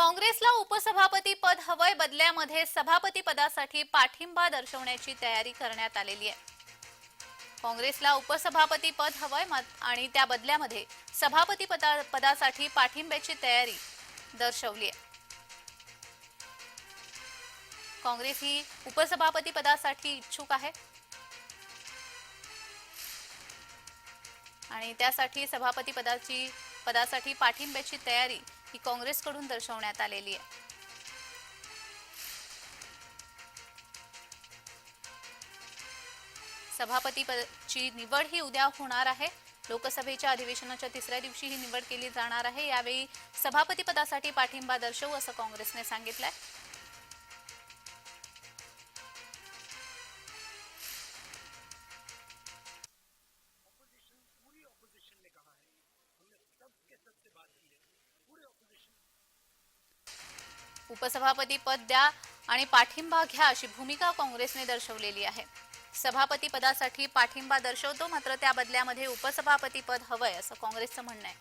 काँग्रेसला उपसभापती पद हवय बदल्यामध्ये सभापती पदासाठी पाठिंबा दर्शवण्याची तयारी करण्यात आलेली आहे. काँग्रेसला उपसभापती पद हवंय आणि त्या बदल्यामध्ये सभापती पदा पदासाठी पाठिंब्याची तयारी दर्शवली आहे. काँग्रेस ही उपसभापती पदासाठी इच्छुक आहे. आणि त्यासाठी सभापती पदाची पदासाठी पाठिंब्याची तयारी ही काँग्रेसकडून दर्शवण्यात आलेली आहे. सभापती निवड ही उद्या होणार आहे. लोकसभेच्या अधिवेशनाच्या तिसऱ्या दिवशी ही निवड केली जाणार आहे. यावेळी सभापती पदासाठी पाठिंबा दर्शवू असं काँग्रेसने सांगितलंय. उपसभापती पद द्या आणि पाठिंबा घ्या अशी भूमिका काँग्रेसने दर्शवलेली आहे. सभापती पदासाठी पाठिंबा दर्शवतो मात्र त्या बदल्यामध्ये उपसभापती पद हवंय असं काँग्रेसचं म्हणणं आहे.